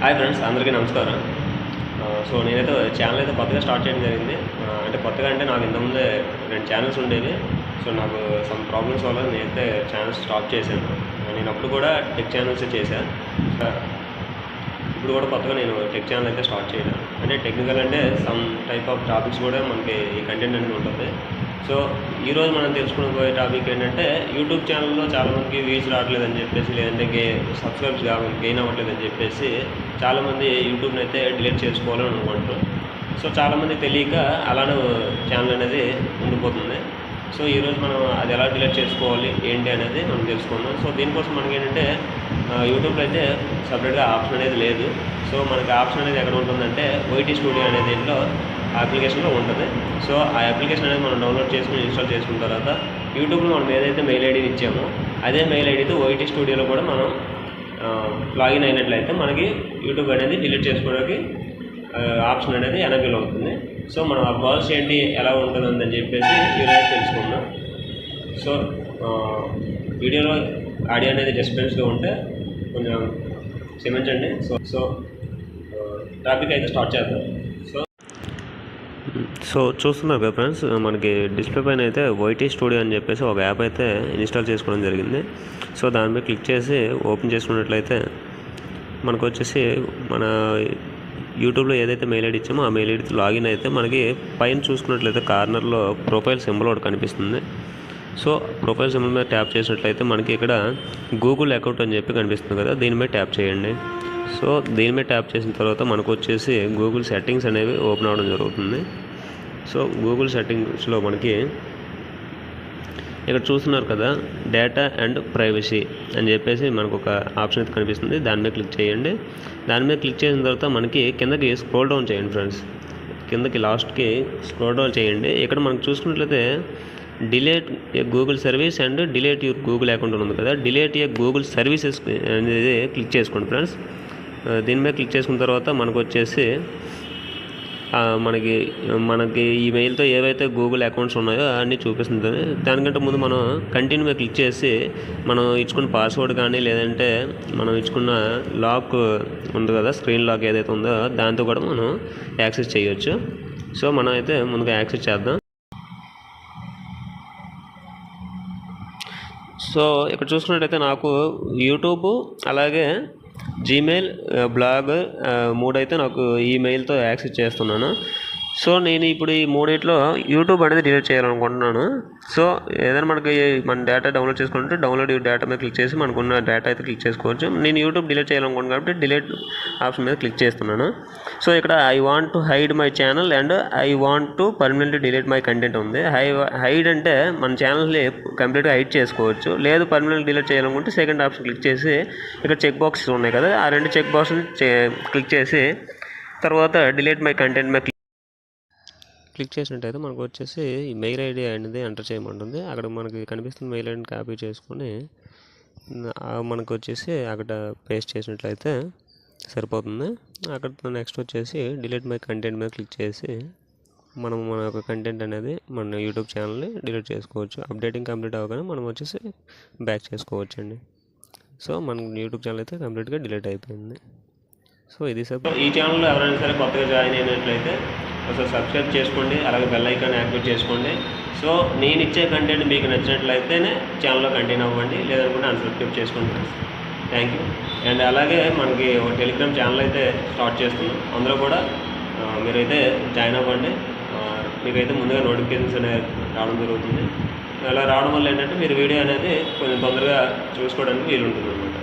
Hi friends అందరికీ నమస్కారం. So నేనైతే ఛానల్ అయితే కొత్తగా స్టార్ట్ చేయడం జరిగింది. అంటే కొత్తగా అంటే నాకు ఇంతకుముందే రెండు ఛానల్స్ ఉండేవి. సో నాకు సమ్ ప్రాబ్లమ్స్ వల్ల నేనైతే ఛానల్స్ స్టాప్ చేశాను. నేను అప్పుడు కూడా టెక్ ఛానల్స్ చేశాను ఇప్పుడు కూడా కొత్తగా నేను టెక్ ఛానల్ అయితే స్టార్ట్ చేయను. అంటే టెక్నికల్ అంటే సమ్ టైప్ ఆఫ్ టాపిక్స్ కూడా మనకి ఈ కంటెంట్ అనేది ఉంటుంది. సో ఈరోజు మనం తెలుసుకుని పోయే టాపిక్ ఏంటంటే యూట్యూబ్ ఛానల్లో చాలామందికి వ్యూస్ రావట్లేదని చెప్పేసి లేదంటే గే సబ్స్క్రైబ్స్ కావాలి గెయిన్ అవ్వట్లేదని చెప్పేసి చాలామంది యూట్యూబ్ని అయితే డిలీట్ చేసుకోవాలని అనుకుంటున్నారు. సో చాలామంది తెలియక అలానే ఛానల్ అనేది ఉండిపోతుంది. సో ఈరోజు మనం అది ఎలా డిలీట్ చేసుకోవాలి ఏంటి అనేది మనం తెలుసుకుందాం. సో దీనికోసం మనకి ఏంటంటే యూట్యూబ్లో అయితే సపరేట్గా ఆప్షన్ అనేది లేదు. సో మనకి ఆప్షన్ అనేది ఎక్కడ ఉంటుందంటే ఓటీ స్టూడియో అనే దీంట్లో అప్లికేషన్లో ఉంటుంది. సో ఆ అప్లికేషన్ అనేది మనం డౌన్లోడ్ చేసుకుని ఇన్స్టాల్ చేసుకున్న తర్వాత యూట్యూబ్లో మనం ఏదైతే మెయిల్ ఐడిని ఇచ్చామో అదే మెయిల్ ఐడితో ఓటీ స్టూడియోలో కూడా మనం లాగిన్ అయినట్లయితే మనకి యూట్యూబ్ అనేది డిలీట్ చేసుకోవడానికి ఆప్షన్ అనేది ఎనబుల్ అవుతుంది. సో మనం ఆ ప్రాసెస్ ఏంటి ఎలా ఉంటుందని చెప్పేసి ఈరోజు తెలుసుకుందాం. సో వీడియోలో ఆడియో అనేది డిస్టర్బెన్స్గా ఉంటే కొంచెం క్షమించండి. సో సో టాపిక్ అయితే స్టార్ట్ చేద్దాం. సో సో చూస్తున్నారు కదా ఫ్రెండ్స్ మనకి డిస్ప్లే పైన అయితే వైటీ స్టూడియో అని చెప్పేసి ఒక యాప్ అయితే ఇన్స్టాల్ చేసుకోవడం జరిగింది. సో దాని మీద క్లిక్ చేసి ఓపెన్ చేసుకున్నట్లయితే మనకు వచ్చేసి మన యూట్యూబ్లో ఏదైతే మెయిల్ ఐడి ఇచ్చామో ఆ మెయిల్ ఐడి లాగిన్ అయితే మనకి పైన చూసుకున్నట్లయితే కార్నర్లో ప్రొఫైల్ సింబల్ ఒకటి కనిపిస్తుంది. సో ప్రొఫైల్ సింబల్ మీద ట్యాప్ చేసినట్లయితే మనకి ఇక్కడ గూగుల్ అకౌంట్ అని చెప్పి కనిపిస్తుంది కదా దీని మీద ట్యాప్ చేయండి. సో దీని మీద ట్యాప్ చేసిన తర్వాత మనకు వచ్చేసి గూగుల్ సెట్టింగ్స్ అనేవి ఓపెన్ అవ్వడం జరుగుతుంది. సో గూగుల్ సెట్టింగ్స్లో మనకి ఇక్కడ చూస్తున్నారు కదా డేటా అండ్ ప్రైవసీ అని చెప్పేసి మనకు ఒక ఆప్షన్ అయితే కనిపిస్తుంది. దాని మీద క్లిక్ చేయండి. దాని మీద క్లిక్ చేసిన తర్వాత మనకి కిందకి స్క్రోల్ డౌన్ చేయండి ఫ్రెండ్స్ కిందకి లాస్ట్కి స్క్రోల్ డౌన్ చేయండి. ఇక్కడ మనం చూసుకున్నట్లయితే delete a Google service and delete your Google account ఉంది కదా. డిలేట్ ఏ గూగుల్ సర్వీసెస్ అనేది క్లిక్ చేసుకోండి ఫ్రెండ్స్ దీని మీద క్లిక్ చేసుకున్న తర్వాత మనకు వచ్చేసి మనకి మనకి ఈమెయిల్తో ఏవైతే గూగుల్ అకౌంట్స్ ఉన్నాయో అన్నీ చూపిస్తుంది. దానికంటే ముందు మనం కంటిన్యూ క్లిక్ చేసి మనం ఇచ్చుకున్న పాస్వర్డ్ కానీ లేదంటే మనం ఇచ్చుకున్న లాక్ ఉంది కదా స్క్రీన్ లాక్ ఏదైతే ఉందో దాంతో కూడా మనం యాక్సెస్ చేయొచ్చు. సో మనం అయితే ముందుగా యాక్సెస్ చేద్దాం. సో ఇక్కడ చూసుకున్నట్టయితే నాకు యూట్యూబ్ అలాగే జీమెయిల్ బ్లాగ్ uh, uh, మూడైతే నాకు ఈమెయిల్తో యాక్సెస్ చేస్తున్నాను. సో నేను ఇప్పుడు ఈ మూడిట్లో యూట్యూబ్ అనేది డిలీట్ చేయాలనుకుంటున్నాను. సో ఏదైనా మనకి మన డేటా డౌన్లోడ్ చేసుకుంటే డౌన్లోడ్ డేటా మీద క్లిక్ చేసి మనకున్న డేటా అయితే క్లిక్ చేసుకోవచ్చు. నేను యూట్యూబ్ డిలీట్ చేయాలనుకుంటున్నాను కాబట్టి డిలీట్ ఆప్షన్ మీద క్లిక్ చేస్తున్నాను. సో ఇక్కడ I want to hide my channel and I want to permanent delete my content ఉంది. హై హైడ్ అంటే మన ఛానల్ని కంప్లీట్గా హైడ్ చేసుకోవచ్చు. లేదు పర్మనెంట్ డిలీట్ చేయాలనుకుంటే సెకండ్ ఆప్షన్ క్లిక్ చేసి ఇక్కడ చెక్ బాక్సెస్ ఉన్నాయి కదా. ఆ రెండు చెక్ బాక్స్ క్లిక్ చేసి తర్వాత delete my content my click చేసినట్టయితే మనకు వచ్చేసి ఈ మెయిల్ ఐడి అనేది ఎంటర్ చేయమంటుంది. అక్కడ మనకి కనిపిస్తున్న మెయిల్ ఐడిని కాపీ చేసుకొని మనకు వచ్చేసి అక్కడ పేస్ట్ చేసినట్లయితే సరిపోతుంది. అక్కడ నెక్స్ట్ వచ్చేసి డిలీట్ మై కంటెంట్ మీద క్లిక్ చేసి మనం మన యొక్క కంటెంట్ అనేది మన యూట్యూబ్ ఛానల్ని డిలీట్ చేసుకోవచ్చు. అప్డేటింగ్ కంప్లీట్ అవ్వగానే మనం వచ్చేసి బ్యాక్ చేసుకోవచ్చు అండి సో మన యూట్యూబ్ ఛానల్ అయితే కంప్లీట్గా డిలీట్ అయిపోయింది. సో ఇది సార్ ఈ ఛానల్లో ఎవరైనా సరే కొత్తగా జాయిన్ అయినట్లయితే ఒకసారి సబ్స్క్రైబ్ చేసుకోండి అలాగే బెల్ ఐకాన్ యాక్టివేట్ చేసుకోండి. సో నేను ఇచ్చే కంటెంట్ మీకు నచ్చినట్లయితేనే ఛానల్లో కంటిన్యూ అవ్వండి లేదనుకుంటే అన్సబ్స్క్రైబ్ చేసుకోండి థ్యాంక్ యూ అండ్ అలాగే మనకి ఒక టెలిగ్రామ్ ఛానల్ అయితే స్టార్ట్ చేస్తున్నాం. అందులో కూడా మీరైతే జాయిన్ అవ్వండి. మీకైతే ముందుగా నోటిఫికేషన్స్ అనేవి రావడం జరుగుతుంది. అలా రావడం వల్ల ఏంటంటే మీరు వీడియో అనేది కొంచెం తొందరగా చూసుకోవడానికి వీలుంటుంది అనమాట